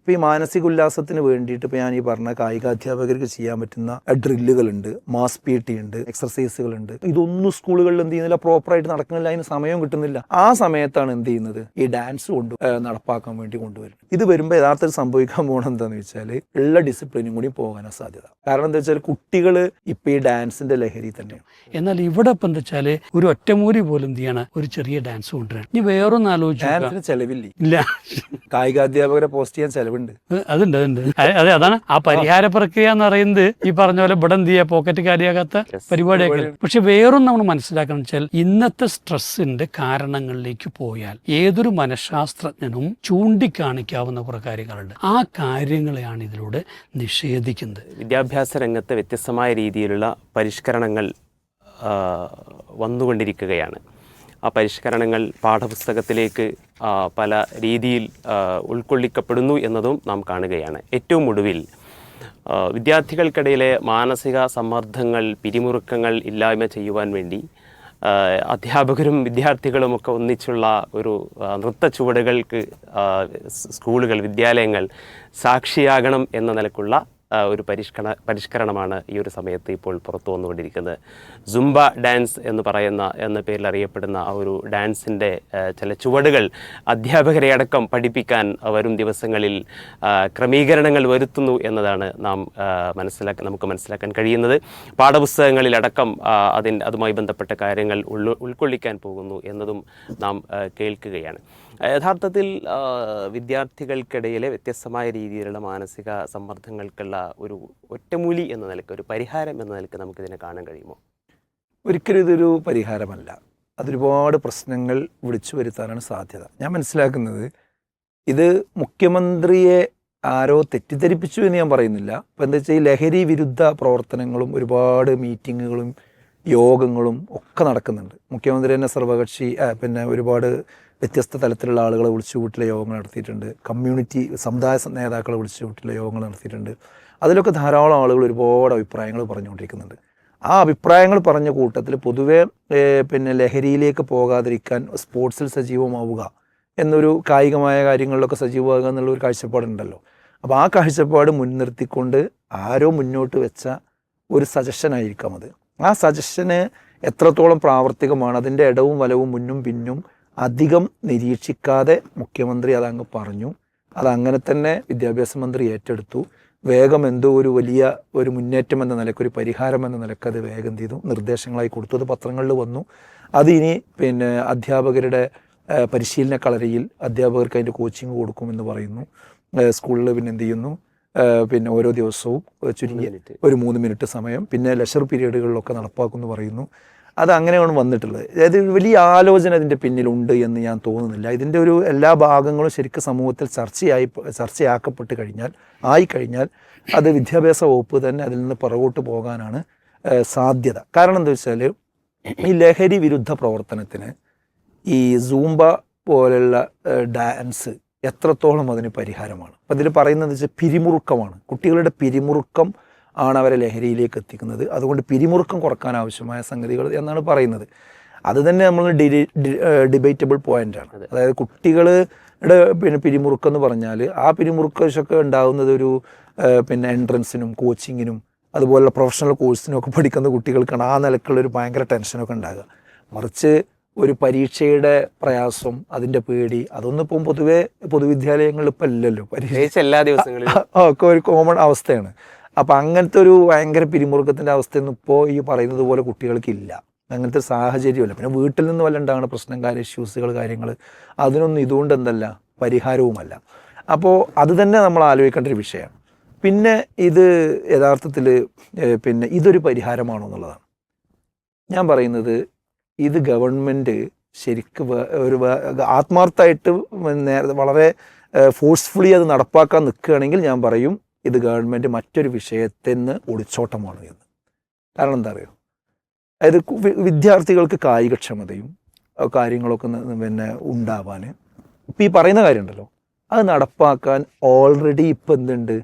ഇപ്പോൾ ഈ മാനസിക ഉല്ലാസത്തിന് വേണ്ടിയിട്ട് ഇപ്പോൾ ഞാൻ ഈ പറഞ്ഞ കായിക അധ്യാപകർക്ക് ചെയ്യാൻ പറ്റുന്ന ഡ്രില്ലുകളുണ്ട് മാസ് പി ടി ഉണ്ട് എക്സർസൈസുകളുണ്ട്. ഇതൊന്നും സ്കൂളുകളിൽ എന്ത് ചെയ്യുന്നില്ല പ്രോപ്പറായിട്ട് നടക്കുന്നില്ല അതിന് സമയം കിട്ടുന്നില്ല. ആ സമയത്താണ് എന്ത് ചെയ്യുന്നത്? ഈ ഡാൻസ് കൊണ്ട് നടപ്പാക്കാൻ വേണ്ടി കൊണ്ടുവരുന്നത്. ഇത് വരുമ്പോൾ യഥാർത്ഥത്തിൽ സംഭവിക്കാൻ പോകണം എന്താണെന്ന് വെച്ചാൽ ഉള്ള ഡിസിപ്ലിനും കൂടി പോകാനാണ് സാധ്യത. കാരണം എന്താ വെച്ചാൽ കുട്ടികൾ ഇപ്പോൾ ഈ ഡാൻസിന്റെ ലഹരി തന്നെയാണ്. എന്നാൽ ഇവിടെ ഇപ്പം എന്താ വെച്ചാൽ ഒരു ഒറ്റമൂരി പോലും എന്ത് ചെയ്യണം? ഒരു ചെറിയ ഡാൻസ് കൊണ്ടുവരണം ഇനി വേറൊന്നും ആലോചിച്ചു ഡാൻസിന് ചെലവില്ല? ഇല്ല. കായികാധ്യാപകരെ പോസ്റ്റ് ചെയ്യാൻ ചെലവുണ്ട്. അത് അതുണ്ട് അതുണ്ട്. അതെ അതെ, അതാണ്. ആ പരിഹാര പ്രക്രിയ എന്ന് പറയുന്നത് ഈ പറഞ്ഞ പോലെ ഇവിടെ എന്ത് ചെയ്യുക പോക്കറ്റ് കാര്യമാകാത്ത പരിപാടിയൊക്കെ പക്ഷെ വേറൊന്നും നമ്മൾ മനസ്സിലാക്കണം വെച്ചാൽ ഇന്നത്തെ സ്ട്രെസ്സിന്റെ കാരണങ്ങളിലേക്ക് പോയാൽ ഏതൊരു മനഃശാസ്ത്രജ്ഞനും ചൂണ്ടിക്കാണിക്കാവുന്ന കുറെ കാര്യങ്ങളുണ്ട്. ആ കാര്യങ്ങളെയാണ് ഇതിലൂടെ നിഷേധിക്കുന്നത്. വിദ്യാഭ്യാസ രംഗത്തെ വ്യത്യസ്തമായ രീതിയിലുള്ള പരിഷ്കരണങ്ങൾ വന്നുകൊണ്ടിരിക്കുകയാണ്. ആ പരിഷ്കരണങ്ങൾ പാഠപുസ്തകത്തിലേക്ക് പല രീതിയിൽ ഉൾക്കൊള്ളിക്കപ്പെടുന്നു എന്നതും നാം കാണുകയാണ്. ഏറ്റവും ഒടുവിൽ വിദ്യാർത്ഥികൾക്കിടയിലെ മാനസിക സമ്മർദ്ദങ്ങൾ പിരിമുറുക്കങ്ങൾ ഇല്ലായ്മ ചെയ്യുവാൻ വേണ്ടി അധ്യാപകരും വിദ്യാർത്ഥികളുമൊക്കെ ഒന്നിച്ചുള്ള ഒരു നൃത്ത ചുവടുകൾക്ക് സ്കൂളുകൾ വിദ്യാലയങ്ങൾ സാക്ഷിയാകണം എന്ന നിലക്കുള്ള ഒരു പരിഷ്കരണ പരിഷ്കരണമാണ് ഈ ഒരു സമയത്ത് ഇപ്പോൾ പുറത്തു വന്നുകൊണ്ടിരിക്കുന്നത്. സുംബ ഡാൻസ് എന്ന് പറയുന്ന എന്ന പേരിൽ അറിയപ്പെടുന്ന ആ ഒരു ഡാൻസിന്റെ ചില ചുവടുകൾ അധ്യാപകരെ അടക്കം പഠിപ്പിക്കാൻ വരും ദിവസങ്ങളിൽ ക്രമീകരണങ്ങൾ വരുത്തുന്നു എന്നതാണ് നാം മനസ്സിലാക്കാൻ നമുക്ക് മനസ്സിലാക്കാൻ കഴിയുന്നത്. പാഠപുസ്തകങ്ങളിലടക്കം അതിന്റെ അതുമായി ബന്ധപ്പെട്ട കാര്യങ്ങൾ ഉൾ ഉൾക്കൊള്ളിക്കാൻ പോകുന്നു എന്നതും നാം കേൾക്കുകയാണ്. യഥാർത്ഥത്തിൽ വിദ്യാർത്ഥികൾക്കിടയിലെ വ്യത്യസ്തമായ രീതിയിലുള്ള മാനസിക സമ്മർദ്ദങ്ങൾക്കുള്ള ഒരു ഒറ്റമൂലി എന്ന നിലയ്ക്ക് ഒരു പരിഹാരം എന്ന നിലയ്ക്ക് നമുക്കിതിനെ കാണാൻ കഴിയുമോ? ഒരിക്കലും ഇതൊരു പരിഹാരമല്ല. അതൊരുപാട് പ്രശ്നങ്ങൾ വിളിച്ചു വരുത്താനാണ് സാധ്യത. ഞാൻ മനസ്സിലാക്കുന്നത് ഇത് മുഖ്യമന്ത്രിയെ ആരോ തെറ്റിദ്ധരിപ്പിച്ചു എന്ന് ഞാൻ പറയുന്നില്ല. അപ്പോൾ എന്താ വെച്ചാൽ ഈ ലഹരി വിരുദ്ധ പ്രവർത്തനങ്ങളും ഒരുപാട് മീറ്റിങ്ങുകളും യോഗങ്ങളും ഒക്കെ നടക്കുന്നുണ്ട്. മുഖ്യമന്ത്രി തന്നെ സർവകക്ഷി പിന്നെ ഒരുപാട് വ്യത്യസ്ത തലത്തിലുള്ള ആളുകളെ വിളിച്ചു കൂട്ടിലെ യോഗങ്ങൾ നടത്തിയിട്ടുണ്ട്. കമ്മ്യൂണിറ്റി സമുദായ നേതാക്കളെ വിളിച്ചു കൂട്ടിലെ യോഗങ്ങൾ നടത്തിയിട്ടുണ്ട്. അതിലൊക്കെ ധാരാളം ആളുകൾ ഒരുപാട് അഭിപ്രായങ്ങൾ പറഞ്ഞുകൊണ്ടിരിക്കുന്നുണ്ട്. ആ അഭിപ്രായങ്ങൾ പറഞ്ഞ കൂട്ടത്തിൽ പൊതുവെ പിന്നെ ലഹരിയിലേക്ക് പോകാതിരിക്കാൻ സ്പോർട്സിൽ സജീവമാവുക എന്നൊരു കായികമായ കാര്യങ്ങളിലൊക്കെ സജീവമാകുക എന്നുള്ള ഒരു കാഴ്ചപ്പാടുണ്ടല്ലോ. അപ്പോൾ ആ കാഴ്ചപ്പാട് മുൻനിർത്തിക്കൊണ്ട് ആരോ മുന്നോട്ട് വെച്ച ഒരു സജഷൻ ആയിരിക്കാം അത്. ആ സജഷന് എത്രത്തോളം പ്രാവർത്തികമാണ് അതിന്റെ ഇടവും വലവും മുന്നും പിന്നും അധികം നിരീക്ഷിക്കാതെ മുഖ്യമന്ത്രി അതങ്ങ് പറഞ്ഞു. അതങ്ങനെ തന്നെ വിദ്യാഭ്യാസ മന്ത്രി ഏറ്റെടുത്തു. വേഗം എന്തോ ഒരു വലിയ ഒരു മുന്നേറ്റം എന്ന നിലയ്ക്ക് ഒരു പരിഹാരം എന്ന നിലയ്ക്ക് അത് വേഗം ചെയ്തു. നിർദ്ദേശങ്ങളായി കൊടുത്തു അത് പത്രങ്ങളിൽ വന്നു. അത് ഇനി പിന്നെ അധ്യാപകരുടെ പരിശീലന കളരിയിൽ അധ്യാപകർക്ക് അതിന്റെ കോച്ചിങ് കൊടുക്കുമെന്ന് പറയുന്നു. സ്കൂളിൽ പിന്നെ എന്ത് ചെയ്യുന്നു? പിന്നെ ഓരോ ദിവസവും ചുരുങ്ങി ഒരു മൂന്ന് മിനിറ്റ് സമയം പിന്നെ ലെഷർ പീരീഡുകളിലൊക്കെ നടപ്പാക്കുമെന്ന് പറയുന്നു. അത് അങ്ങനെയാണ് വന്നിട്ടുള്ളത്. അതായത് വലിയ ആലോചന ഇതിന്റെ പിന്നിലുണ്ട് എന്ന് ഞാൻ തോന്നുന്നില്ല. ഇതിന്റെ ഒരു എല്ലാ ഭാഗങ്ങളും ശരിക്കും സമൂഹത്തിൽ ചർച്ചയായി ചർച്ചയാക്കപ്പെട്ട് കഴിഞ്ഞാൽ ആയിക്കഴിഞ്ഞാൽ അത് വിദ്യാഭ്യാസ വകുപ്പ് തന്നെ അതിൽ നിന്ന് പുറകോട്ട് പോകാനാണ് സാധ്യത. കാരണം എന്താ വെച്ചാൽ ഈ ലഹരി വിരുദ്ധ പ്രവർത്തനത്തിന് ഈ സൂംബ പോലെയുള്ള ഡാൻസ് എത്രത്തോളം അതിന് പരിഹാരമാണ്? അപ്പം ഇതിൽ പറയുന്നത് വെച്ചാൽ പിരിമുറുക്കമാണ്. കുട്ടികളുടെ പിരിമുറുക്കം ആണ് അവരെ ലഹരിയിലേക്ക് എത്തിക്കുന്നത്. അതുകൊണ്ട് പിരിമുറുക്കം കുറയ്ക്കാൻ ആവശ്യമായ സംഗതികൾ എന്നാണ് പറയുന്നത്. അത് തന്നെ നമ്മൾ ഡിബേറ്റബിൾ പോയിന്റാണ് അതായത് കുട്ടികളുടെ പിന്നെ പിരിമുറുക്കം എന്ന് പറഞ്ഞാൽ ആ പിരിമുറുക്കശൊക്കെ ഉണ്ടാകുന്നത് ഒരു പിന്നെ എൻട്രൻസിനും കോച്ചിങ്ങിനും അതുപോലുള്ള പ്രൊഫഷണൽ കോഴ്സിനും ഒക്കെ പഠിക്കുന്ന കുട്ടികൾക്കാണ് ആ നിലക്കുള്ള ഒരു ഭയങ്കര ടെൻഷനൊക്കെ ഉണ്ടാകുക. മറിച്ച് ഒരു പരീക്ഷയുടെ പ്രയാസം അതിന്റെ പേടി അതൊന്നും ഇപ്പം പൊതുവേ പൊതുവിദ്യാലയങ്ങളിൽ ഇപ്പം ഇല്ലല്ലോ. പരീക്ഷ എല്ലാ ദിവസങ്ങളിലും. ഒക്കെ ഒരു കോമൺ അവസ്ഥയാണ്. അപ്പം അങ്ങനത്തെ ഒരു ഭയങ്കര പിരിമുറുക്കത്തിന്റെ അവസ്ഥയൊന്നും ഇപ്പോൾ ഈ പറയുന്നത് പോലെ കുട്ടികൾക്കില്ല. അങ്ങനത്തെ സാഹചര്യമല്ല. പിന്നെ വീട്ടിൽ നിന്ന് വല്ല ഉണ്ടാകുന്ന പ്രശ്നം കാര്യം ഇഷ്യൂസുകൾ കാര്യങ്ങൾ അതിനൊന്നും ഇതുകൊണ്ട് എന്തല്ല പരിഹാരവുമല്ല. അപ്പോൾ അത് തന്നെ നമ്മൾ ആലോചിക്കേണ്ട ഒരു വിഷയമാണ് പിന്നെ ഇത് യഥാർത്ഥത്തിൽ പിന്നെ ഇതൊരു പരിഹാരമാണോ എന്നുള്ളതാണ്. ഞാൻ പറയുന്നത് ഇത് ഗവൺമെന്റ് ശരിക്ക് ഒരു ആത്മാർത്ഥമായിട്ട് വളരെ ഫോഴ്സ്ഫുള്ളി അത് നടപ്പാക്കാൻ നിൽക്കുകയാണെങ്കിൽ ഞാൻ പറയും ഇത് ഗവൺമെന്റ് മറ്റൊരു വിഷയത്തിൽ നിന്ന് ഒളിച്ചോട്ടമാണ് എന്ന്. കാരണം എന്താ അറിയോ? അതായത് വിദ്യാർത്ഥികൾക്ക് കായികക്ഷമതയും കാര്യങ്ങളൊക്കെ പിന്നെ ഉണ്ടാവാൻ. ഇപ്പം ഈ പറയുന്ന കാര്യമുണ്ടല്ലോ. അത് നടപ്പാക്കാൻ ഓൾറെഡി ഇപ്പം എന്തുണ്ട്?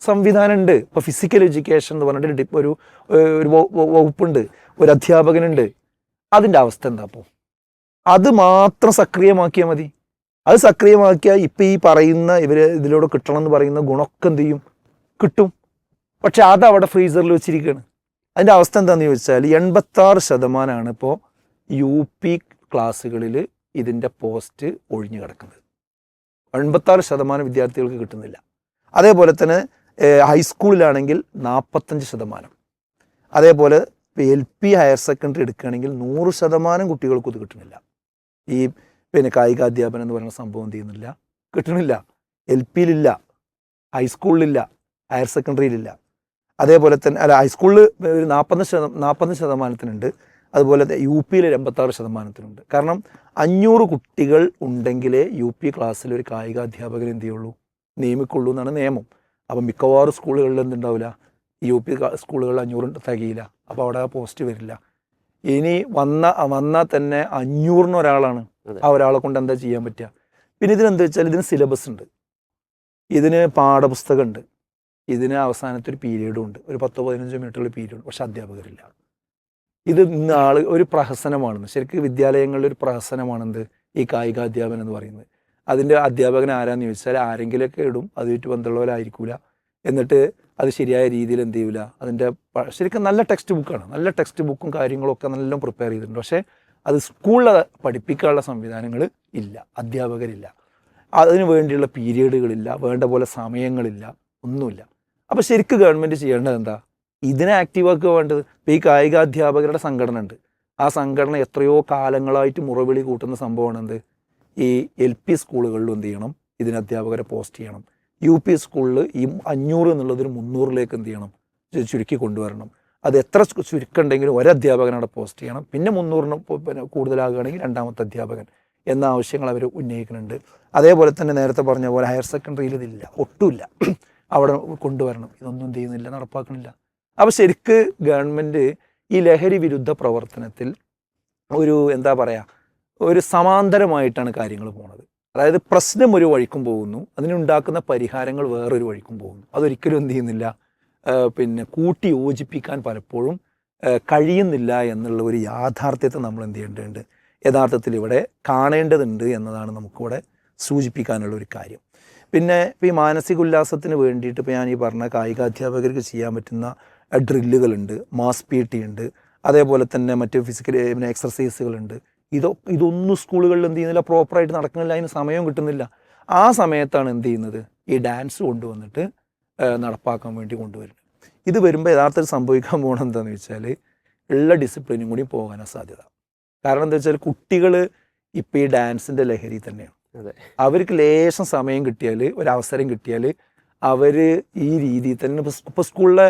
സംവിധാനം ഉണ്ട് ഇപ്പോൾ ഫിസിക്കൽ എഡ്യൂക്കേഷൻ എന്ന് പറഞ്ഞിട്ട് ഒരു ഒരു വകുപ്പുണ്ട്. ഒരു അധ്യാപകനുണ്ട്. അതിന്റെ അവസ്ഥ എന്താ അപ്പോൾ അത് മാത്രം സക്രിയമാക്കിയാൽ മതി. അത് സക്രിയമാക്കിയാൽ ഇപ്പം ഈ പറയുന്ന ഇവർ ഇതിലൂടെ കിട്ടണം എന്ന് പറയുന്ന ഗുണമൊക്കെ എന്ത് ചെയ്യും? കിട്ടും. പക്ഷെ അത് അവിടെ ഫ്രീസറിൽ വെച്ചിരിക്കുകയാണ്. അതിന്റെ അവസ്ഥ എന്താണെന്ന് ചോദിച്ചാൽ എൺപത്താറ് ശതമാനമാണ് ഇപ്പോൾ യു പി ക്ലാസ്സുകളിൽ ഇതിന്റെ പോസ്റ്റ് ഒഴിഞ്ഞു കിടക്കുന്നത്. എൺപത്താറ് ശതമാനം വിദ്യാർത്ഥികൾക്ക് കിട്ടുന്നില്ല. അതേപോലെ തന്നെ ഹൈസ്കൂളിലാണെങ്കിൽ നാൽപ്പത്തഞ്ച് ശതമാനം. അതേപോലെ എൽ പി ഹയർ സെക്കൻഡറി എടുക്കുകയാണെങ്കിൽ നൂറ് ശതമാനം കുട്ടികൾക്കും ഇത് കിട്ടുന്നില്ല. ഈ പിന്നെ കായികാധ്യാപനം എന്ന് പറയുന്ന സംഭവം എന്ത് ചെയ്യുന്നില്ല? കിട്ടണില്ല എൽ പിയിലില്ല ഹൈസ്കൂളിലില്ല. ഹയർ സെക്കൻഡറിയിലില്ല. അതേപോലെ തന്നെ അല്ല ഹൈസ്കൂളിൽ ഒരു നാൽപ്പത് ശതമാനം നാൽപ്പത് ശതമാനത്തിനുണ്ട്. അതുപോലെ തന്നെ യു പിയിൽ ഒരു എൺപത്താറ് ശതമാനത്തിനുണ്ട്. കാരണം അഞ്ഞൂറ് കുട്ടികൾ ഉണ്ടെങ്കിലേ യു പി ക്ലാസ്സിൽ ഒരു കായികാധ്യാപകൻ എന്ത് ചെയ്യുള്ളൂ? നിയമിക്കുള്ളൂ എന്നാണ് നിയമം. അപ്പം മിക്കവാറും സ്കൂളുകളിൽ എന്തുണ്ടാവില്ല? യു പി സ്കൂളുകളിൽ അഞ്ഞൂറ് തികയില്ല. അപ്പോൾ അവിടെ പോസ്റ്റ് വരില്ല. ഇനി വന്ന വന്നാൽ തന്നെ അഞ്ഞൂറിന് ഒരാളാണ്. ആ ഒരാളെ കൊണ്ട് എന്താ ചെയ്യാൻ പറ്റുക? പിന്നെ ഇതിനെന്താ വെച്ചാൽ ഇതിന് സിലബസ് ഉണ്ട്. ഇതിന് പാഠപുസ്തകമുണ്ട് ഇതിന് അവസാനത്തെ ഒരു പീരീഡും ഉണ്ട്. ഒരു പത്തോ പതിനഞ്ചോ മിനിറ്റുള്ള പീരീഡ് പക്ഷെ അധ്യാപകരില്ല. ഇത് ആൾ ഒരു പ്രഹസനമാണെന്ന്. ശരിക്കും വിദ്യാലയങ്ങളിൽ ഒരു പ്രഹസനമാണെന്ത്? ഈ കായികാധ്യാപനം എന്ന് പറയുന്നത്. അതിന്റെ അധ്യാപകൻ ആരാന്ന് ചോദിച്ചാൽ ആരെങ്കിലുമൊക്കെ ഇടും. അതുമായിട്ട് ബന്ധമുള്ളവരായിരിക്കില്ല എന്നിട്ട് അത് ശരിയായ രീതിയിൽ എന്ത് ചെയ്യൂല? അതിന്റെ ശരിക്കും നല്ല ടെക്സ്റ്റ് ബുക്കാണ് നല്ല ടെക്സ്റ്റ് ബുക്കും കാര്യങ്ങളൊക്കെ നല്ല പ്രിപ്പയർ ചെയ്തിട്ടുണ്ട്. പക്ഷേ അത് സ്കൂളിൽ പഠിപ്പിക്കാനുള്ള സംവിധാനങ്ങൾ ഇല്ല. അധ്യാപകരില്ല. അതിന് വേണ്ടിയുള്ള പീരീഡുകളില്ല വേണ്ട പോലെ സമയങ്ങളില്ല. ഒന്നുമില്ല. അപ്പോൾ ശരിക്കും ഗവൺമെന്റ് ചെയ്യേണ്ടത് എന്താ ഇതിനെ ആക്റ്റീവാക്കുക വേണ്ടത്. ഇപ്പോൾ ഈ കായികാധ്യാപകരുടെ സംഘടന ഉണ്ട് ആ സംഘടന എത്രയോ കാലങ്ങളായിട്ട് മുറവിളി കൂട്ടുന്ന സംഭവമാണ് എന്ത് ഈ എൽ പി സ്കൂളുകളിലും എന്ത് ചെയ്യണം? ഇതിന് അധ്യാപകരെ പോസ്റ്റ് ചെയ്യണം. യു പി സ്കൂളിൽ ഈ അഞ്ഞൂറ് എന്നുള്ളതൊരു മുന്നൂറിലേക്ക് എന്ത് ചെയ്യണം? ചുരുക്കി കൊണ്ടുവരണം. അത് എത്ര ചുരുക്കുണ്ടെങ്കിലും ഒരധ്യാപകനവിടെ പോസ്റ്റ് ചെയ്യണം. പിന്നെ മുന്നൂറിന് പിന്നെ കൂടുതലാകുകയാണെങ്കിൽ രണ്ടാമത്തെ അധ്യാപകൻ എന്ന ആവശ്യങ്ങൾ അവർ ഉന്നയിക്കുന്നുണ്ട്. അതേപോലെ തന്നെ നേരത്തെ പറഞ്ഞ പോലെ ഹയർ സെക്കൻഡറിയിൽ ഇതില്ല. ഒട്ടുമില്ല അവിടെ കൊണ്ടുവരണം. ഇതൊന്നും ചെയ്യുന്നില്ല നടപ്പാക്കുന്നില്ല അപ്പോൾ ശരിക്ക് ഗവൺമെന്റ് ഈ ലഹരി വിരുദ്ധ പ്രവർത്തനത്തിൽ ഒരു എന്താ പറയുക ഒരു സമാന്തരമായിട്ടാണ് കാര്യങ്ങൾ പോണത്. അതായത് പ്രശ്നം ഒരു വഴിക്കും പോകുന്നു അതിനുണ്ടാക്കുന്ന പരിഹാരങ്ങൾ വേറൊരു വഴിക്കും പോകുന്നു. അതൊരിക്കലും എന്ത് ചെയ്യുന്നില്ല പിന്നെ കൂട്ടി യോജിപ്പിക്കാൻ പലപ്പോഴും കഴിയുന്നില്ല എന്നുള്ള ഒരു യാഥാർത്ഥ്യത്തെ നമ്മൾ എന്ത് ചെയ്യേണ്ടതുണ്ട്. യഥാർത്ഥത്തിൽ ഇവിടെ കാണേണ്ടതുണ്ട് എന്നതാണ് നമുക്കിവിടെ സൂചിപ്പിക്കാനുള്ള ഒരു കാര്യം. പിന്നെ ഇപ്പോൾ ഈ മാനസിക ഉല്ലാസത്തിന് വേണ്ടിയിട്ട് ഇപ്പോൾ ഞാൻ ഈ പറഞ്ഞ കായിക അധ്യാപകർക്ക് ചെയ്യാൻ പറ്റുന്ന ഡ്രില്ലുകളുണ്ട് മാസ് പി ടി ഉണ്ട് അതേപോലെ തന്നെ മറ്റ് ഫിസിക്കൽ പിന്നെ എക്സർസൈസുകളുണ്ട്. ഇതൊ ഇതൊന്നും സ്കൂളുകളിൽ എന്ത് ചെയ്യുന്നില്ല പ്രോപ്പറായിട്ട് നടക്കുന്നില്ല അതിന് സമയവും കിട്ടുന്നില്ല. ആ സമയത്താണ് എന്ത് ചെയ്യുന്നത്? ഈ ഡാൻസ് കൊണ്ടുവന്നിട്ട് നടപ്പാക്കാൻ വേണ്ടി കൊണ്ടുവരുന്നത്. ഇത് വരുമ്പോൾ യഥാർത്ഥത്തിൽ സംഭവിക്കാൻ പോകണം എന്താണെന്ന് വെച്ചാൽ ഉള്ള ഡിസിപ്ലിനും കൂടി പോകാനാണ് സാധ്യത. കാരണം എന്താ വെച്ചാൽ കുട്ടികൾ ഇപ്പോൾ ഈ ഡാൻസിന്റെ ലഹരി തന്നെയാണ്. അവർക്ക് ലേശം സമയം കിട്ടിയാൽ ഒരവസരം കിട്ടിയാൽ അവർ ഈ രീതിയിൽ തന്നെ ഇപ്പോൾ സ്കൂളിലെ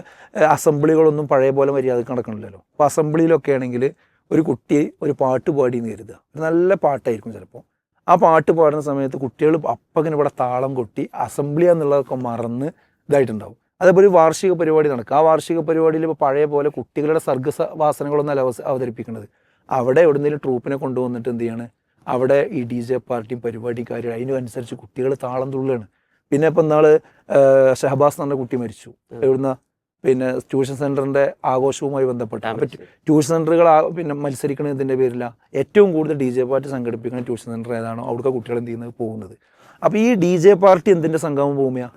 അസംബ്ലികളൊന്നും പഴയ പോലെ മര്യാദയ്ക്ക് നടക്കണില്ലല്ലോ. അപ്പോൾ അസംബ്ലിയിലൊക്കെ ആണെങ്കിൽ ഒരു കുട്ടി ഒരു പാട്ട് പാടി എന്ന് കരുതുക ഒരു നല്ല പാട്ടായിരിക്കും ചിലപ്പോൾ ആ പാട്ട് പാടുന്ന സമയത്ത് കുട്ടികൾ അപ്പങ്ങനെ ഇവിടെ താളം കൊട്ടി അസംബ്ലി എന്നുള്ളതൊക്കെ മറന്ന് ഇതായിട്ടുണ്ടാവും. അതേപോലെ ഒരു വാർഷിക പരിപാടി നടക്കുക ആ വാർഷിക പരിപാടിയിൽ ഇപ്പോൾ പഴയ പോലെ കുട്ടികളുടെ സർഗസ വാസനകളൊന്നും അല്ല അവതരിപ്പിക്കുന്നത് അവിടെ എവിടുന്നേലും ട്രൂപ്പിനെ കൊണ്ടുവന്നിട്ട് എന്ത് ചെയ്യാണ്? അവിടെ ഈ ഡി ജെ പാർട്ടിയും പരിപാടിയും കാര്യം അതിനനുസരിച്ച് കുട്ടികൾ താളം തുള്ളിയാണ് പിന്നെ ഇപ്പം നാൾ ഷഹബാസ് എന്ന് പറഞ്ഞ കുട്ടി മരിച്ചു. എവിടുന്ന? പിന്നെ ട്യൂഷൻ സെന്ററിന്റെ ആഘോഷവുമായി ബന്ധപ്പെട്ട്. അപ്പം ട്യൂഷൻ സെന്ററുകൾ പിന്നെ മത്സരിക്കണത് പേരില. പേരില്ല ഏറ്റവും കൂടുതൽ ഡി ജെ പാർട്ടി സംഘടിപ്പിക്കുന്ന ട്യൂഷൻ സെന്റർ ഏതാണോ? അവിടുത്തെ കുട്ടികൾ എന്ത് ചെയ്യുന്നത്? പോകുന്നത്. അപ്പോൾ ഈ ഡി ജെ പാർട്ടി എന്തിന്റെ സംഗമ ഭൂമിയാണ്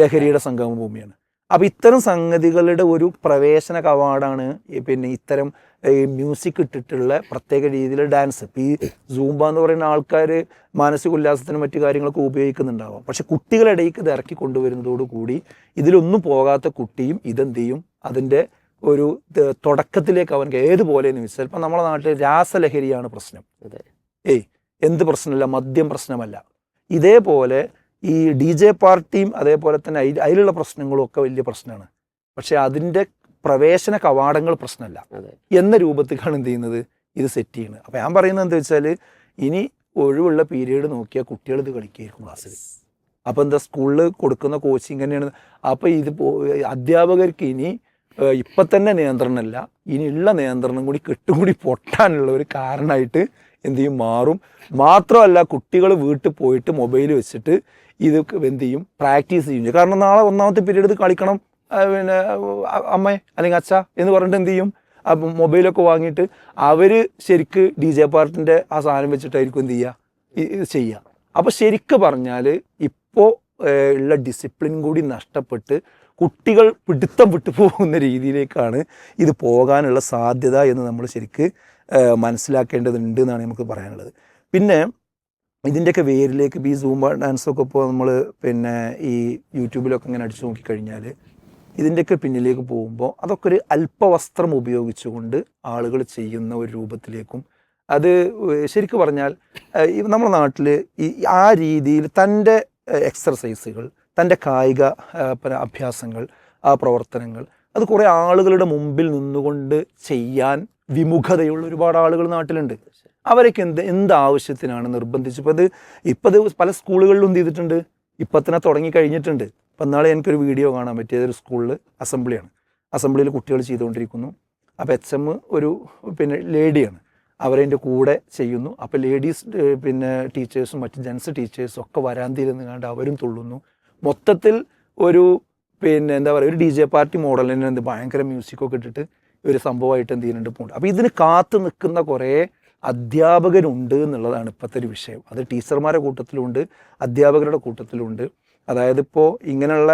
ലഹരിയുടെ സംഗമ ഭൂമിയാണ്. അപ്പോൾ ഇത്തരം സംഗതികളുടെ ഒരു പ്രവേശന കവാടാണ് പിന്നെ ഇത്തരം ഈ മ്യൂസിക് ഇട്ടിട്ടുള്ള പ്രത്യേക രീതിയിൽ ഡാൻസ് ഇപ്പോൾ ഈ സൂംബ എന്ന് പറയുന്ന ആൾക്കാർ മാനസിക ഉല്ലാസത്തിനും മറ്റു കാര്യങ്ങളൊക്കെ ഉപയോഗിക്കുന്നുണ്ടാവാം. പക്ഷെ കുട്ടികളിടയ്ക്ക് ഇത് ഇറക്കി കൊണ്ടുവരുന്നതോടുകൂടി ഇതിലൊന്നും പോകാത്ത കുട്ടിയും ഇതെന്ത് ചെയ്യും അതിന്റെ ഒരു തുടക്കത്തിലേക്ക് അവൻ ഏതുപോലെ ഇപ്പം നമ്മുടെ നാട്ടിൽ രാസലഹരിയാണ് പ്രശ്നം. ഏയ് എന്ത് പ്രശ്നമല്ല മദ്യം പ്രശ്നമല്ല. ഇതേപോലെ ഈ ഡി ജെ പാർട്ടിയും അതേപോലെ തന്നെ അതിലുള്ള പ്രശ്നങ്ങളും ഒക്കെ വലിയ പ്രശ്നമാണ്. പക്ഷേ അതിന്റെ പ്രവേശന കവാടങ്ങൾ പ്രശ്നമല്ല. എന്ന രൂപത്തിലാണ് എന്ത് ചെയ്യുന്നത്? ഇത് സെറ്റ് ചെയ്യുന്നത് അപ്പോൾ ഞാൻ പറയുന്നത് എന്താ വെച്ചാൽ ഇനി ഒഴിവുള്ള പീരീഡ് നോക്കിയാൽ കുട്ടികൾ ഇത് കളിക്കുകയായിരിക്കും ക്ലാസ്സിൽ അപ്പോൾ എന്താ സ്കൂളിൽ കൊടുക്കുന്ന കോച്ചിങ് തന്നെയാണ്. അപ്പോൾ ഇത് അധ്യാപകർക്ക് ഇനി ഇപ്പം തന്നെ നിയന്ത്രണമല്ല ഇനിയുള്ള നിയന്ത്രണം കൂടി കെട്ടുകൂടി പൊട്ടാനുള്ള ഒരു കാരണമായിട്ട് എന്ത് ചെയ്യും? മാറും. മാത്രമല്ല കുട്ടികൾ വീട്ടിൽ പോയിട്ട് മൊബൈൽ വെച്ചിട്ട് ഇത് എന്ത് ചെയ്യും? പ്രാക്ടീസ് ചെയ്യും. കാരണം നാളെ ഒന്നാമത്തെ പീരീഡ് കളിക്കണം. പിന്നെ അമ്മ അല്ലെങ്കിൽ അച്ഛ എന്ന് പറഞ്ഞിട്ട് എന്ത് ചെയ്യും? ആ മൊബൈലൊക്കെ വാങ്ങിയിട്ട് അവർ ശരിക്ക് ഡി ജെ പാർട്ടിന്റെ ആ സാധനം വെച്ചിട്ടായിരിക്കും എന്ത് ചെയ്യുക ഇത് ചെയ്യുക അപ്പോൾ ശരിക്ക് പറഞ്ഞാൽ ഇപ്പോൾ ഉള്ള ഡിസിപ്ലിൻ കൂടി നഷ്ടപ്പെട്ട് കുട്ടികൾ പിടുത്തം വിട്ടു പോകുന്ന രീതിയിലേക്കാണ് ഇത് പോകാനുള്ള സാധ്യത എന്ന് നമ്മൾ ശരിക്ക് മനസ്സിലാക്കേണ്ടതുണ്ട് എന്നാണ് നമുക്ക് പറയാനുള്ളത്. പിന്നെ ഇതിന്റെയൊക്കെ വേരിലേക്ക് ഈ സൂംബ ഡാൻസൊക്കെ ഇപ്പോൾ നമ്മൾ പിന്നെ ഈ യൂട്യൂബിലൊക്കെ ഇങ്ങനെ അടിച്ചു നോക്കിക്കഴിഞ്ഞാൽ ഇതിന്റെയൊക്കെ പിന്നിലേക്ക് പോകുമ്പോൾ അതൊക്കെ ഒരു അല്പവസ്ത്രം ഉപയോഗിച്ചുകൊണ്ട് ആളുകൾ ചെയ്യുന്ന ഒരു രൂപത്തിലേക്കും അത് ശരിക്കും പറഞ്ഞാൽ നമ്മുടെ നാട്ടിൽ ഈ ആ രീതിയിൽ തന്റെ എക്സർസൈസുകൾ തന്റെ കായിക അഭ്യാസങ്ങൾ ആ പ്രവർത്തനങ്ങൾ അത് കുറേ ആളുകളുടെ മുമ്പിൽ നിന്നുകൊണ്ട് ചെയ്യാൻ വിമുഖതയുള്ള ഒരുപാട് ആളുകൾ നാട്ടിലുണ്ട്. അവരൊക്കെ എന്ത് എന്ത് ആവശ്യത്തിനാണ് നിർബന്ധിച്ചപ്പോൾ അത് ഇത് പല സ്കൂളുകളിലും എന്ത് ചെയ്തിട്ടുണ്ട്? ഇപ്പം തന്നെ തുടങ്ങി കഴിഞ്ഞിട്ടുണ്ട്. ഇപ്പം നാളെ എനിക്കൊരു വീഡിയോ കാണാൻ പറ്റിയത് ഒരു സ്കൂളിൽ അസംബ്ലിയാണ്. അസംബ്ലിയിൽ കുട്ടികൾ ചെയ്തുകൊണ്ടിരിക്കുന്നു. അപ്പോൾ എച്ച് എം ഒരു പിന്നെ ലേഡിയാണ്. അവരതിന്റെ കൂടെ ചെയ്യുന്നു. അപ്പോൾ ലേഡീസ് പിന്നെ ടീച്ചേഴ്സും മറ്റ് ജെൻസ് ടീച്ചേഴ്സും ഒക്കെ വരാന്തിയിൽ കണ്ട് അവരും തുള്ളുന്നു. മൊത്തത്തിൽ ഒരു പിന്നെ എന്താ പറയുക ഒരു ഡി ജെ പാർട്ടി മോഡലിന് എന്ത് ഭയങ്കര മ്യൂസിക്കൊക്കെ ഇട്ടിട്ട് ഒരു സംഭവമായിട്ട് എന്ത് ചെയ്യുന്നുണ്ട് പോകുന്നുണ്ട് അപ്പോൾ ഇതിന് കാത്തു നിൽക്കുന്ന കുറേ അധ്യാപകരുണ്ട് എന്നുള്ളതാണ് ഇപ്പോഴത്തെ ഒരു വിഷയം. അത് ടീച്ചർമാരുടെ കൂട്ടത്തിലുണ്ട് അധ്യാപകരുടെ കൂട്ടത്തിലുണ്ട്. അതായത് ഇപ്പോൾ ഇങ്ങനെയുള്ള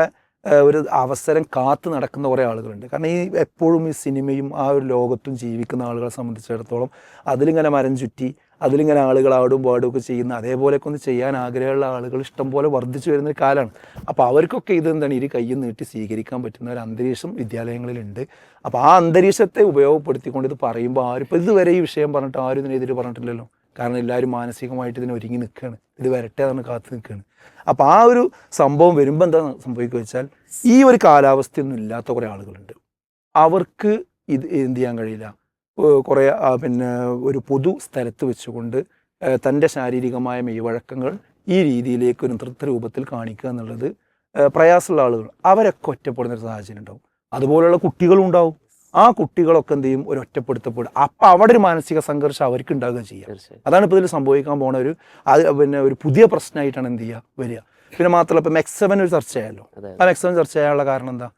ഒരു അവസരം കാത്തു നടക്കുന്ന കുറേ ആളുകളുണ്ട്. കാരണം ഈ എപ്പോഴും ഈ സിനിമയും ആ ഒരു ലോകത്തും ജീവിക്കുന്ന ആളുകളെ സംബന്ധിച്ചിടത്തോളം അതിലിങ്ങനെ മരം ചുറ്റി അതിലിങ്ങനെ ആളുകൾ ആടും പാടും ഒക്കെ ചെയ്യുന്ന അതേപോലെയൊക്കെ ഒന്ന് ചെയ്യാൻ ആഗ്രഹമുള്ള ആളുകൾ ഇഷ്ടം പോലെ വർദ്ധിച്ചു വരുന്ന ഒരു കാലമാണ്. അപ്പോൾ അവർക്കൊക്കെ ഇത് എന്താണ് ഇരു കയ്യിൽ നീട്ടി സ്വീകരിക്കാൻ പറ്റുന്ന ഒരു അന്തരീക്ഷം വിദ്യാലയങ്ങളിലുണ്ട്. അപ്പോൾ ആ അന്തരീക്ഷത്തെ ഉപയോഗപ്പെടുത്തിക്കൊണ്ട് ഇത് പറയുമ്പോൾ ആരും ഇപ്പോൾ ഇതുവരെ ഈ വിഷയം പറഞ്ഞിട്ട് ആരും ഇതിനെതിരെ പറഞ്ഞിട്ടില്ലല്ലോ. കാരണം എല്ലാവരും മാനസികമായിട്ട് ഇതിനെ ഒരുങ്ങി നിൽക്കുകയാണ്. ഇത് വരട്ടെ എന്ന് കാത്തു നിൽക്കുകയാണ്. അപ്പോൾ ആ ഒരു സംഭവം വരുമ്പോൾ എന്താ സംഭവിക്കുക വെച്ചാൽ ഈ ഒരു കാലാവസ്ഥയൊന്നും ഇല്ലാത്ത കുറേ ആളുകളുണ്ട്. അവർക്ക് ഇത് എന്ത് ചെയ്യാൻ കഴിയില്ല. കുറേ പിന്നെ ഒരു പൊതു സ്ഥലത്ത് വെച്ചുകൊണ്ട് തന്റെ ശാരീരികമായ മെയ്വഴക്കങ്ങൾ ഈ രീതിയിലേക്ക് ഒരു നൃത്ത രൂപത്തിൽ കാണിക്കുക എന്നുള്ളത് പ്രയാസമുള്ള ആളുകൾ അവരൊക്കെ ഒറ്റപ്പെടുന്ന ഒരു സാഹചര്യം ഉണ്ടാവും. അതുപോലെയുള്ള കുട്ടികളും ഉണ്ടാവും. ആ കുട്ടികളൊക്കെ എന്ത് ചെയ്യും? ഒരു ഒറ്റപ്പെടുത്തപ്പെടും. അപ്പം അവിടെ ഒരു മാനസിക സംഘർഷം അവർക്ക് ഉണ്ടാകുക ചെയ്യുക അതാണ് ഇപ്പോൾ ഇതിൽ സംഭവിക്കാൻ പോണ ഒരു അത് പിന്നെ ഒരു പുതിയ പ്രശ്നമായിട്ടാണ് എന്ത് ചെയ്യുക വരിക. പിന്നെ മാത്രമല്ല ഇപ്പം മെക്സ് സെവൻ ഒരു ചർച്ച ആയല്ലോ ആ മെക്സ് സെവൻ ചർച്ച ചെയ്യാനുള്ള കാരണം എന്താ?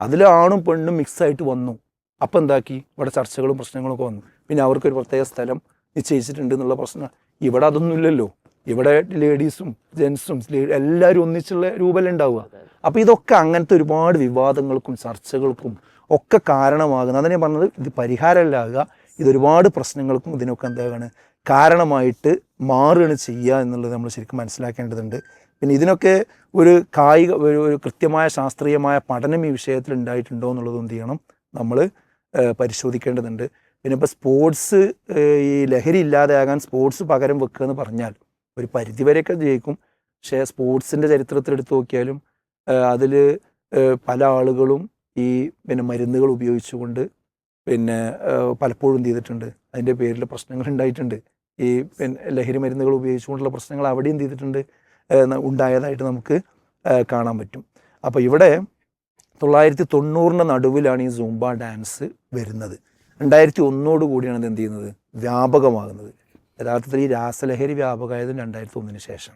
അതിൽ ആണും പെണ്ണും മിക്സ് ആയിട്ട് വന്നു. അപ്പം എന്താക്കി? ഇവിടെ ചർച്ചകളും പ്രശ്നങ്ങളും ഒക്കെ വന്നു. പിന്നെ അവർക്കൊരു പ്രത്യേക സ്ഥലം നിശ്ചയിച്ചിട്ടുണ്ട് എന്നുള്ള പ്രശ്നം. ഇവിടെ അതൊന്നുമില്ലല്ലോ ഇവിടെ ലേഡീസും ജെൻസും എല്ലാവരും ഒന്നിച്ചുള്ള രൂപമല്ലേ ഉണ്ടാവുക. അപ്പോൾ ഇതൊക്കെ അങ്ങനത്തെ ഒരുപാട് വിവാദങ്ങൾക്കും ചർച്ചകൾക്കും ഒക്കെ കാരണമാകുന്ന അതിനെ പറഞ്ഞത് ഇത് പരിഹാരമല്ലാകുക ഇതൊരുപാട് പ്രശ്നങ്ങൾക്കും ഇതിനൊക്കെ എന്താകാണ് കാരണമായിട്ട് മാറുകയാണ് ചെയ്യുക എന്നുള്ളത് നമ്മൾ ശരിക്കും മനസ്സിലാക്കേണ്ടതുണ്ട്. പിന്നെ ഇതിനൊക്കെ ഒരു കായിക ഒരു ഒരു കൃത്യമായ ശാസ്ത്രീയമായ പഠനം ഈ വിഷയത്തിൽ ഉണ്ടായിട്ടുണ്ടോ എന്നുള്ളത് എന്ത് ചെയ്യണം നമ്മൾ പരിശോധിക്കേണ്ടതുണ്ട്. പിന്നെ ഇപ്പോൾ സ്പോർട്സ് ഈ ലഹരി ഇല്ലാതെയാകാൻ സ്പോർട്സ് പകരം വെക്കുക എന്ന് പറഞ്ഞാൽ ഒരു പരിധിവരെയൊക്കെ ജയിക്കും പക്ഷേ സ്പോർട്സിന്റെ ചരിത്രത്തിൽ എടുത്തു നോക്കിയാലും അതിൽ പല ആളുകളും ഈ പിന്നെ മരുന്നുകൾ ഉപയോഗിച്ചുകൊണ്ട് പിന്നെ പലപ്പോഴും ചെയ്തിട്ടുണ്ട്. അതിന്റെ പേരിൽ പ്രശ്നങ്ങൾ ഉണ്ടായിട്ടുണ്ട്. ഈ പിന്നെ ലഹരി മരുന്നുകൾ ഉപയോഗിച്ചുകൊണ്ടുള്ള പ്രശ്നങ്ങൾ അവിടെയും ചെയ്തിട്ടുണ്ട് ഉണ്ടായതായിട്ട് നമുക്ക് കാണാൻ പറ്റും. അപ്പോൾ ഇവിടെ തൊള്ളായിരത്തി തൊണ്ണൂറിന്റെ നടുവിലാണ് ഈ സൂംബ ഡാൻസ് വരുന്നത്. രണ്ടായിരത്തി ഒന്നോട് കൂടിയാണ് ഇത് എന്ത് ചെയ്യുന്നത്? വ്യാപകമാകുന്നത്. യഥാർത്ഥത്തിൽ ഈ രാസലഹരി വ്യാപകമായതും രണ്ടായിരത്തി ഒന്നിന് ശേഷം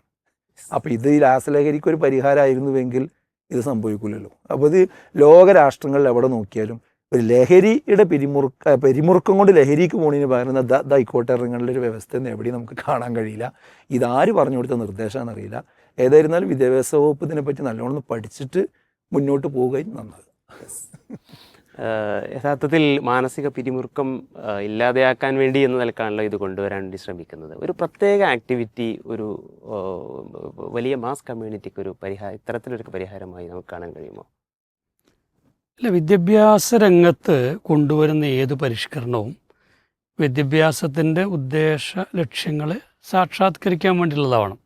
അപ്പോൾ ഇത് ഈ രാസലഹരിക്ക് ഒരു പരിഹാരമായിരുന്നുവെങ്കിൽ ഇത് സംഭവിക്കില്ലല്ലോ അപ്പോൾ ഇത് ലോകരാഷ്ട്രങ്ങളിൽ എവിടെ നോക്കിയാലും ഒരു ലഹരിയുടെ പിരിമുറുക്ക പിരിമുറുക്കം കൊണ്ട് ലഹരിക്ക് പോണതിന് പകരം ദൈക്കോട്ടെ ഇറങ്ങുന്ന ഒരു വ്യവസ്ഥയൊന്നും എവിടെയും നമുക്ക് കാണാൻ കഴിയില്ല. ഇതാര് പറഞ്ഞു കൊടുത്ത നിർദ്ദേശമാണെന്ന് അറിയില്ല. ഏതായിരുന്നാലും വിദ്യാഭ്യാസ വകുപ്പ് ഇതിനെപ്പറ്റി നല്ലോണം പഠിച്ചിട്ട് മുന്നോട്ട് പോവുകയും നന്നാകും യഥാർത്ഥത്തിൽ മാനസിക പിരിമുറുക്കം ഇല്ലാതെയാക്കാൻ വേണ്ടി എന്ന നിലക്കാണല്ലോ ഇത് കൊണ്ടുവരാൻ വേണ്ടി ശ്രമിക്കുന്നത്. ഒരു പ്രത്യേക ആക്ടിവിറ്റി ഒരു വലിയ മാസ് കമ്മ്യൂണിറ്റിക്ക് ഒരു പരിഹാരം ഇത്തരത്തിലൊരു പരിഹാരമായി നമുക്ക് കാണാൻ കഴിയുമോ? അല്ല വിദ്യാഭ്യാസ രംഗത്ത് കൊണ്ടുവരുന്ന ഏത് പരിഷ്കരണവും വിദ്യാഭ്യാസത്തിന്റെ ഉദ്ദേശ ലക്ഷ്യങ്ങൾ സാക്ഷാത്കരിക്കാൻ വേണ്ടിയുള്ളതാവണം.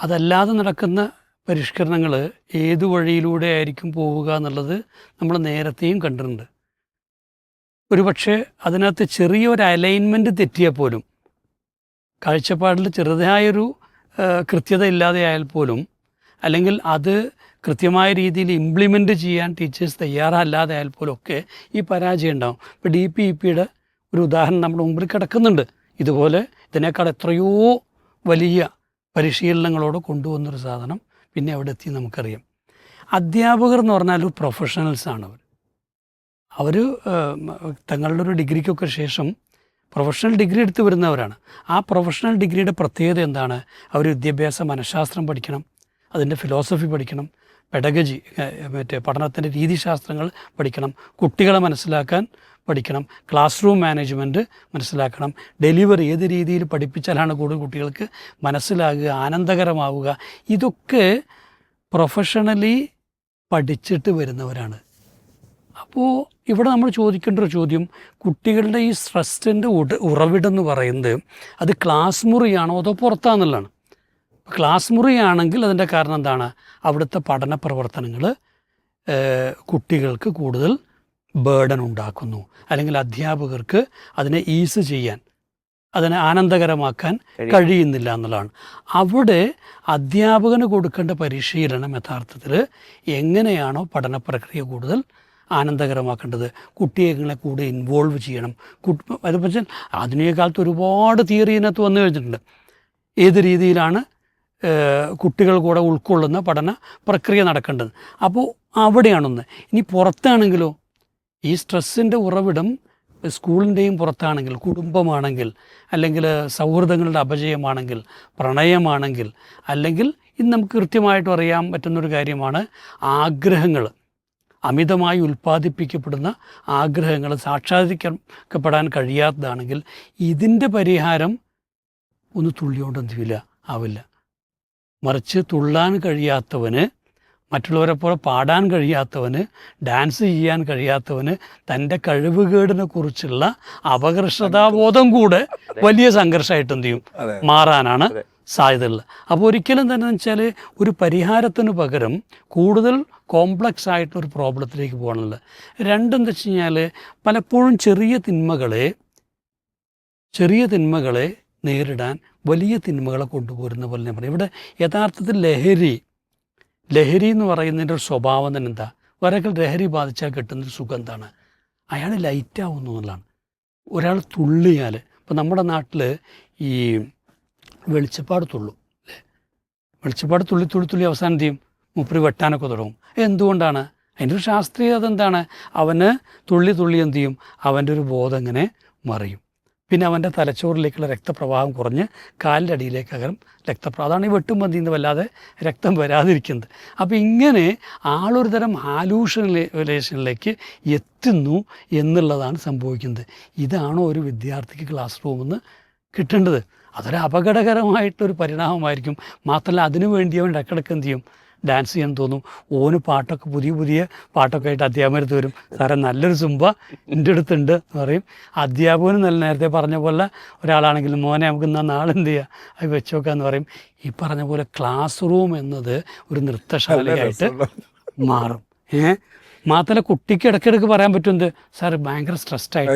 അതല്ലാതെ നടക്കുന്ന പരിഷ്കരണങ്ങൾ ഏതു വഴിയിലൂടെ ആയിരിക്കും പോവുക എന്നുള്ളത് നമ്മൾ നേരത്തെയും കണ്ടിട്ടുണ്ട്. ഒരുപക്ഷെ അതിനകത്ത് ചെറിയൊരു അലൈൻമെന്റ് തെറ്റിയാൽ പോലും കാഴ്ചപ്പാടിൽ ചെറുതായൊരു കൃത്യത ഇല്ലാതെ ആയാൽ പോലും അല്ലെങ്കിൽ അത് കൃത്യമായ രീതിയിൽ ഇംപ്ലിമെന്റ് ചെയ്യാൻ ടീച്ചേഴ്സ് തയ്യാറല്ലാതെ ആയാൽ പോലും ഒക്കെ ഈ പരാജയം ഉണ്ടാവും. ഇപ്പോൾ ഡി പി ഇ പിയുടെ ഒരു ഉദാഹരണം നമ്മുടെ മുമ്പിൽ കിടക്കുന്നുണ്ട്. ഇതുപോലെ ഇതിനേക്കാൾ എത്രയോ വലിയ പരിശീലനങ്ങളോട് കൊണ്ടുവന്നൊരു സാധനം പിന്നെ അവിടെ എത്തി നമുക്കറിയാം. അധ്യാപകർ എന്ന് പറഞ്ഞാൽ പ്രൊഫഷണൽസ് ആണ് അവർ. അവർ തങ്ങളുടെ ഒരു ഡിഗ്രിക്കൊക്കെ ശേഷം പ്രൊഫഷണൽ ഡിഗ്രി എടുത്ത് വരുന്നവരാണ്. ആ പ്രൊഫഷണൽ ഡിഗ്രിയുടെ പ്രത്യേകത എന്താണ്? അവർ വിദ്യാഭ്യാസ മനഃശാസ്ത്രം പഠിക്കണം അതിന്റെ ഫിലോസഫി പഠിക്കണം പെഡഗജി മറ്റേ പഠനത്തിന്റെ രീതിശാസ്ത്രങ്ങൾ പഠിക്കണം കുട്ടികളെ മനസ്സിലാക്കാൻ പഠിക്കണം. ക്ലാസ് റൂം മാനേജ്മെന്റ് മനസ്സിലാക്കണം. ഡെലിവറി ഏത് രീതിയിൽ പഠിപ്പിച്ചാലാണ് കൂടുതൽ കുട്ടികൾക്ക് മനസ്സിലാകുക ആനന്ദകരമാവുക? ഇതൊക്കെ പ്രൊഫഷണലി പഠിച്ചിട്ട് വരുന്നവരാണ്. അപ്പോൾ ഇവിടെ നമ്മൾ ചോദിക്കേണ്ട ഒരു ചോദ്യം കുട്ടികളുടെ ഈ സ്ട്രെസ്സിന്റെ ഉട ഉറവിടെന്ന് പറയുന്നത് അത് ക്ലാസ് മുറിയാണോ അതോ പുറത്താണെന്നുള്ളതാണ് ക്ലാസ് മുറിയാണെങ്കിൽ അതിന്റെ കാരണം എന്താണ്? അവിടുത്തെ പഠന പ്രവർത്തനങ്ങൾ കുട്ടികൾക്ക് കൂടുതൽ ബേർഡൻ ഉണ്ടാക്കുന്നു. അല്ലെങ്കിൽ അധ്യാപകർക്ക് അതിനെ ഈസ് ചെയ്യാൻ അതിനെ ആനന്ദകരമാക്കാൻ കഴിയുന്നില്ല എന്നുള്ളതാണ്. അവിടെ അധ്യാപകന് കൊടുക്കേണ്ട പരിശീലനം യഥാർത്ഥത്തിൽ എങ്ങനെയാണോ പഠന പ്രക്രിയ കൂടുതൽ ആനന്ദകരമാക്കേണ്ടത്. കുട്ടികളെ കൂടെ ഇൻവോൾവ് ചെയ്യണം. കുട്ടി അത് വെച്ചാൽ ആധുനിക കാലത്ത് ഒരുപാട് തിയറി ഇതിനകത്ത് വന്നു കഴിഞ്ഞിട്ടുണ്ട്. ഏത് രീതിയിലാണ് കുട്ടികൾ കൂടെ ഉൾക്കൊള്ളുന്ന പഠന പ്രക്രിയ നടക്കേണ്ടത്. അപ്പോൾ അവിടെയാണൊന്ന്. ഇനി പുറത്താണെങ്കിലോ ഈ സ്ട്രെസ്സിന്റെ ഉറവിടം സ്കൂളിന്റെയും പുറത്താണെങ്കിൽ കുടുംബമാണെങ്കിൽ അല്ലെങ്കിൽ സൗഹൃദങ്ങളുടെ അപജയമാണെങ്കിൽ പ്രണയമാണെങ്കിൽ അല്ലെങ്കിൽ ഇന്ന് നമുക്ക് കൃത്യമായിട്ടും അറിയാൻ പറ്റുന്നൊരു കാര്യമാണ് ആഗ്രഹങ്ങൾ. അമിതമായി ഉൽപ്പാദിപ്പിക്കപ്പെടുന്ന ആഗ്രഹങ്ങൾ സാക്ഷാത്കരിക്കപ്പെടാൻ കഴിയാത്തതാണെങ്കിൽ ഇതിന്റെ പരിഹാരം ഒന്ന് തുള്ളിയോണ്ട് എന്തില്ല ആവില്ല. മറിച്ച് തുള്ളാൻ കഴിയാത്തവന് മറ്റുള്ളവരെ പോലെ പാടാൻ കഴിയാത്തവന് ഡാൻസ് ചെയ്യാൻ കഴിയാത്തവന് തന്റെ കഴിവുകേടിനെ കുറിച്ചുള്ള അപകർഷതാബോധം കൂടെ വലിയ സംഘർഷമായിട്ട് എന്ത് ചെയ്യും? മാറാനാണ് സാധ്യതയുള്ളത്. അപ്പോൾ ഒരിക്കലും തന്നെ വെച്ചാൽ ഒരു പരിഹാരത്തിന് പകരം കൂടുതൽ കോംപ്ലക്സ് ആയിട്ടൊരു പ്രോബ്ലത്തിലേക്ക് പോകണമല്ല രണ്ടെന്ന് വെച്ച് കഴിഞ്ഞാൽ പലപ്പോഴും ചെറിയ തിന്മകളെ ചെറിയ തിന്മകളെ നേരിടാൻ വലിയ തിന്മകളെ കൊണ്ടുപോരുന്ന പോലെ ഞാൻ പറയും. ഇവിടെ യഥാർത്ഥത്തിൽ ലഹരി ലഹരി എന്ന് പറയുന്നതിന്റെ ഒരു സ്വഭാവം തന്നെ എന്താ? ഒരാൾക്ക് ലഹരി ബാധിച്ചാൽ കിട്ടുന്നൊരു സുഖം എന്താണ്? അയാൾ ലൈറ്റാവുന്നു എന്നുള്ളതാണ്. ഒരാൾ തുള്ളിയാൽ ഇപ്പം നമ്മുടെ നാട്ടിൽ ഈ വെളിച്ചപ്പാട് തുള്ളും അല്ലേ? വെളിച്ചപ്പാട് തുള്ളി തുള്ളി തുള്ളി അവസാനം ചെയ്യും? മുപ്പരി വെട്ടാനൊക്കെ തുടങ്ങും. എന്തുകൊണ്ടാണ്? അതിന്റെ ഒരു ശാസ്ത്രീയത എന്താണ്? അവന് തുള്ളി തുള്ളി എന്ത് ചെയ്യും? അവന്റെ ഒരു ബോധം ഇങ്ങനെ മറിയും. പിന്നെ അവന്റെ തലച്ചോറിലേക്കുള്ള രക്തപ്രവാഹം കുറഞ്ഞ് കാലിന്റെ അടിയിലേക്ക് അകലം രക്തപ്രവാഹം. അതാണ് ഈ വെട്ടും പന്തിന്ന് വല്ലാതെ രക്തം വരാതിരിക്കുന്നത്. അപ്പോൾ ഇങ്ങനെ ആളൊരു തരം ഹാലൂഷനിലേഷനിലേക്ക് എത്തുന്നു എന്നുള്ളതാണ് സംഭവിക്കുന്നത്. ഇതാണോ ഒരു വിദ്യാർത്ഥിക്ക് ക്ലാസ് റൂമിൽ നിന്ന് കിട്ടേണ്ടത്. അതൊരു അപകടകരമായിട്ടൊരു പരിണാമമായിരിക്കും. മാത്രമല്ല അതിനു വേണ്ടി അവൻ ഇടക്കിടക്ക് എന്ത് ചെയ്യും? ഡാൻസ് ചെയ്യാൻ തോന്നും. ഓന് പാട്ടൊക്കെ പുതിയ പുതിയ പാട്ടൊക്കെ ആയിട്ട് അധ്യാപകരത്ത് വരും. സാറേ നല്ലൊരു സുംബ എന്റെ അടുത്തുണ്ട് എന്ന് പറയും. അധ്യാപകന് നല്ല നേരത്തെ പറഞ്ഞ പോലെ ഒരാളാണെങ്കിലും മോനെ നമുക്ക് ഇന്നാ നാളെ എന്ത് ചെയ്യുക അത് വെച്ച് നോക്കാന്ന് പറയും. ഈ പറഞ്ഞ പോലെ ക്ലാസ് റൂം എന്നത് ഒരു നൃത്തശാലയായിട്ട് മാറും. ഏ? മാത്രമല്ല കുട്ടിക്ക് ഇടയ്ക്കിടയ്ക്ക് പറയാൻ പറ്റും എന്ത്? സാർ ഭയങ്കര സ്ട്രെസ്ഡ് ആയിട്ട്.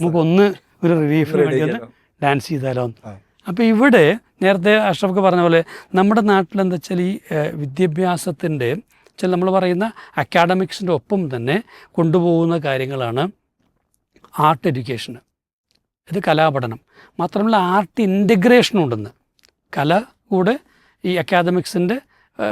നമുക്കൊന്ന് ഒരു റിലീഫിന് വേണ്ടി ഒന്ന് ഡാൻസ് ചെയ്താലോ അപ്പോൾ ഇവിടെ നേരത്തെ അഷ്റഫ് പറഞ്ഞ പോലെ നമ്മുടെ നാട്ടിലെന്താ വെച്ചാൽ ഈ വിദ്യാഭ്യാസത്തിന്റെ ചില നമ്മൾ പറയുന്ന അക്കാഡമിക്സിന്റെ ഒപ്പം തന്നെ കൊണ്ടുപോകുന്ന കാര്യങ്ങളാണ് ആർട്ട് എഡ്യൂക്കേഷൻ ഇത് കലാപഠനം. മാത്രമല്ല ആർട്ട് ഇന്റഗ്രേഷനും ഉണ്ടെന്ന്. കല കൂടെ ഈ അക്കാദമിക്സിന്റെ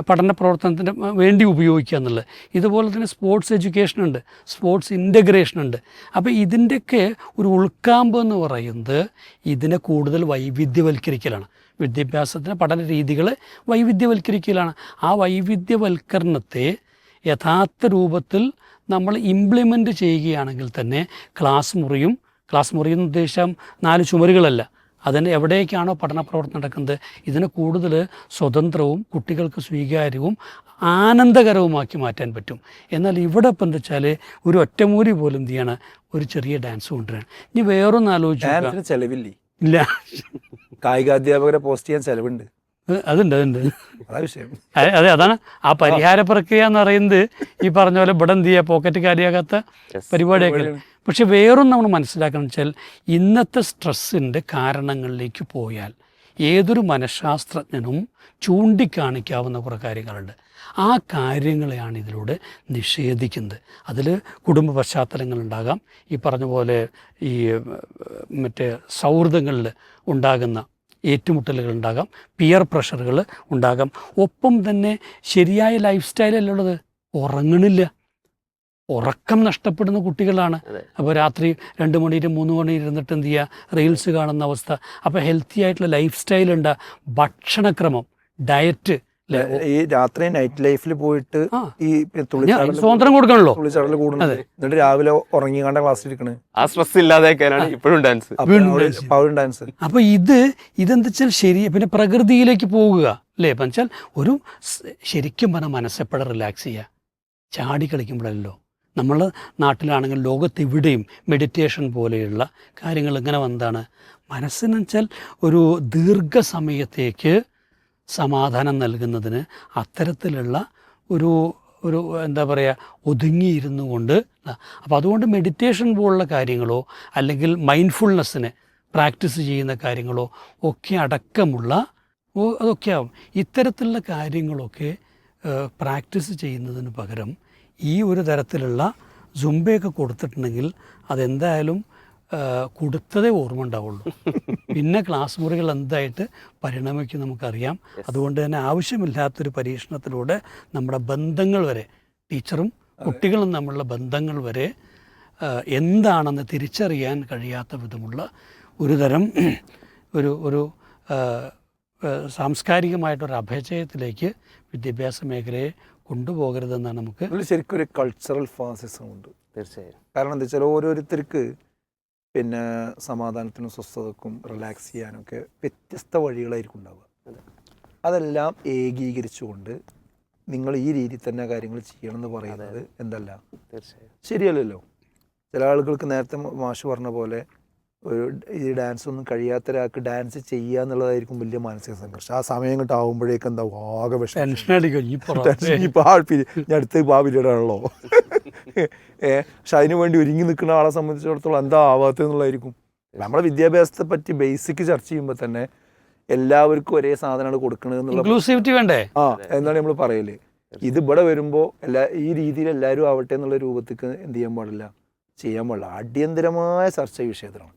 പഠന പ്രവർത്തനത്തിന് വേണ്ടി ഉപയോഗിക്കുക എന്നുള്ളത്. ഇതുപോലെ തന്നെ സ്പോർട്സ് എഡ്യൂക്കേഷൻ ഉണ്ട് സ്പോർട്സ് ഇന്റഗ്രേഷൻ ഉണ്ട്. അപ്പോൾ ഇതിന്റെയൊക്കെ ഒരു ഉൾക്കാമ്പ് എന്ന് പറയുന്നത് ഇതിനെ കൂടുതൽ വൈവിധ്യവൽക്കരിക്കലാണ്. വിദ്യാഭ്യാസത്തിന് പഠന രീതികൾ വൈവിധ്യവൽക്കരിക്കലാണ്. ആ വൈവിധ്യവൽക്കരണത്തെ യഥാർത്ഥ രൂപത്തിൽ നമ്മൾ ഇംപ്ലിമെന്റ് ചെയ്യുകയാണെങ്കിൽ തന്നെ ക്ലാസ് മുറിയും ക്ലാസ് മുറി എന്ന് ഉദ്ദേശം നാല് ചുമരുകളല്ല. അതിന് എവിടേക്കാണോ പഠന പ്രവർത്തനം നടക്കുന്നത് ഇതിനെ കൂടുതൽ സ്വതന്ത്രവും കുട്ടികൾക്ക് സ്വീകാര്യവും ആനന്ദകരവുമാക്കി മാറ്റാൻ പറ്റും. എന്നാൽ ഇവിടെ ഇപ്പം എന്താ വെച്ചാൽ ഒരു ഒറ്റമൂരി പോലും എന്ത് ചെയ്യാണ്? ഒരു ചെറിയ ഡാൻസ് കൊണ്ടുവരാണ്. ഇനി വേറൊന്നാലോചിച്ചു ചെലവില്ലേ? ഇല്ല. കായികാധ്യാപകരെ പോസ്റ്റ് ചെയ്യാൻ ചെലവുണ്ട്. അതുണ്ട് അതുണ്ട്. അതാ അതാണ്. ആ പരിഹാര പ്രക്രിയ എന്ന് പറയുന്നത് ഈ പറഞ്ഞ പോലെ ഇവിടെ എന്ത് ചെയ്യുക? പോക്കറ്റ് കാര്യമാകാത്ത. പരിപാടിയൊക്കെ. പക്ഷെ വേറൊന്നും നമ്മൾ മനസ്സിലാക്കണം വെച്ചാൽ ഇന്നത്തെ സ്ട്രെസ്സിന്റെ കാരണങ്ങളിലേക്ക് പോയാൽ ഏതൊരു മനഃശാസ്ത്രജ്ഞനും ചൂണ്ടിക്കാണിക്കാവുന്ന കുറേ കാര്യങ്ങളുണ്ട്. ആ കാര്യങ്ങളെയാണ് ഇതിലൂടെ നിഷേധിക്കുന്നത്. അതിൽ കുടുംബ പശ്ചാത്തലങ്ങളുണ്ടാകാം ഈ പറഞ്ഞ പോലെ ഈ മറ്റേ സൗഹൃദങ്ങളിൽ ഉണ്ടാകുന്ന ഏറ്റുമുട്ടലുകൾ ഉണ്ടാകാം പിയർ പ്രഷറുകൾ ഉണ്ടാകാം. ഒപ്പം തന്നെ ശരിയായ ലൈഫ് സ്റ്റൈലല്ല ഉള്ളത്? ഉറങ്ങണില്ല. ഉറക്കം നഷ്ടപ്പെടുന്ന കുട്ടികളാണ്. അപ്പോൾ രാത്രി രണ്ട് മണിയിട്ട് മൂന്ന് മണി ഇരുന്നിട്ട് എന്ത് ചെയ്യുക റീൽസ് കാണുന്ന അവസ്ഥ. അപ്പോൾ ഹെൽത്തി ആയിട്ടുള്ള ലൈഫ് സ്റ്റൈൽ ഉണ്ട്. ഭക്ഷണക്രമം ഡയറ്റ് ഈ രാത്രി നൈറ്റ് ലൈഫിൽ പോയിട്ട്. ഈ സ്വാതന്ത്ര്യം കൊടുക്കണല്ലോ. തുള്ളിച്ചാടൽ കൂടുന്നത്. എന്നിട്ട് രാവിലെ ഉറങ്ങിക്കാണ്ട ക്ലാസ്സിൽ ക്ലാസ് ആ സ്ട്രെസ് ഇല്ലാതെ ഇപ്പോഴും ഡാൻസ് ഡാൻസ് അപ്പോൾ ഇത് ഇതെന്താ വെച്ചാൽ ശരി പിന്നെ പ്രകൃതിയിലേക്ക് പോകുക അല്ലേ ഇപ്പം വെച്ചാൽ ഒരു ശരിക്കും പറഞ്ഞാൽ മനസ്സെപ്പോഴും റിലാക്സ് ചെയ്യുക. ചാടി കളിക്കുമ്പോഴല്ലോ. നമ്മൾ നാട്ടിലാണെങ്കിൽ ലോകത്തെവിടെയും മെഡിറ്റേഷൻ പോലെയുള്ള കാര്യങ്ങൾ ഇങ്ങനെ വന്നതാണ്? മനസ്സിനെച്ചാൽ ഒരു ദീർഘസമയത്തേക്ക് സമാധാനം നൽകുന്നതിന് അത്തരത്തിലുള്ള ഒരു ഒരു എന്താ പറയുക ഒതുങ്ങിയിരുന്നു കൊണ്ട് അപ്പോൾ അതുകൊണ്ട് മെഡിറ്റേഷൻ പോലുള്ള കാര്യങ്ങളോ അല്ലെങ്കിൽ മൈൻഡ്ഫുൾനെസ്സിന് പ്രാക്ടീസ് ചെയ്യുന്ന കാര്യങ്ങളോ ഒക്കെ അടക്കമുള്ള അതൊക്കെ ആവും. ഇത്തരത്തിലുള്ള കാര്യങ്ങളൊക്കെ പ്രാക്ടീസ് ചെയ്യുന്നതിന് പകരം ഈ ഒരു തരത്തിലുള്ള ജുംബയൊക്കെ കൊടുത്തിട്ടുണ്ടെങ്കിൽ അതെന്തായാലും കൊടുത്തതേ ഓർമ്മ ഉണ്ടാവുള്ളൂ. പിന്നെ ക്ലാസ് മുറികൾ എന്തായിട്ട് പരിണമിക്കും നമുക്കറിയാം. അതുകൊണ്ട് തന്നെ ആവശ്യമില്ലാത്തൊരു പരീക്ഷണത്തിലൂടെ നമ്മുടെ ബന്ധങ്ങൾ വരെ ടീച്ചറും കുട്ടികളും തമ്മിലുള്ള ബന്ധങ്ങൾ വരെ എന്താണെന്ന് തിരിച്ചറിയാൻ കഴിയാത്ത വിധമുള്ള ഒരു തരം ഒരു ഒരു സാംസ്കാരികമായിട്ടൊരു അഭയചയത്തിലേക്ക് വിദ്യാഭ്യാസ മേഖലയെ കൊണ്ടുപോകരുതെന്നാണ് നമുക്ക് ശരിക്കും ഒരു കൾച്ചറൽ ഫാസിസം ഉണ്ട്. തീർച്ചയായും. കാരണം എന്താ വെച്ചാൽ ഓരോരുത്തർക്ക് പിന്നെ സമാധാനത്തിനും സ്വസ്ഥതക്കും റിലാക്സ് ചെയ്യാനൊക്കെ വ്യത്യസ്ത വഴികളായിരിക്കും ഉണ്ടാവുക. അതെല്ലാം ഏകീകരിച്ചുകൊണ്ട് നിങ്ങൾ ഈ രീതിയിൽ തന്നെ കാര്യങ്ങൾ ചെയ്യണം എന്ന് പറയുന്നത് എന്തല്ല? തീർച്ചയായും. ശരിയല്ലല്ലോ. ചില ആളുകൾക്ക് നേരത്തെ മാഷ് പറഞ്ഞ പോലെ ഒരു ഈ ഡാൻസ് ഒന്നും കഴിയാത്ത ഒരാൾക്ക് ഡാൻസ് ചെയ്യുക എന്നുള്ളതായിരിക്കും വലിയ മാനസിക സംഘർഷം. ആ സമയം ഇങ്ങോട്ട് ആകുമ്പോഴേക്കും എന്താ ആകെ ടെൻഷൻ അടിക്കും. പീരി- ഞാൻ അടുത്ത് ആ പീരീഡ് ആണല്ലോ. ഏ പക്ഷെ അതിനു വേണ്ടി ഒരുങ്ങി നിൽക്കുന്ന ആളെ സംബന്ധിച്ചിടത്തോളം എന്താ ആവാത്തത് എന്നുള്ളതായിരിക്കും. നമ്മളെ വിദ്യാഭ്യാസത്തെ പറ്റി ബേസിക് ചർച്ച ചെയ്യുമ്പോൾ തന്നെ എല്ലാവർക്കും ഒരേ സാധനമാണ് കൊടുക്കണത് എന്നുള്ള വേണ്ടേ? ആ എന്നാണ് നമ്മൾ പറയൽ. ഇത് ഇവിടെ വരുമ്പോൾ എല്ലാ ഈ രീതിയിൽ എല്ലാവരും ആവട്ടെ എന്നുള്ള രൂപത്തിൽ എന്ത് ചെയ്യാൻ പാടില്ല? ചെയ്യാൻ പാടില്ല. അടിയന്തരമായ ചർച്ച വിഷയത്തിലാണ്.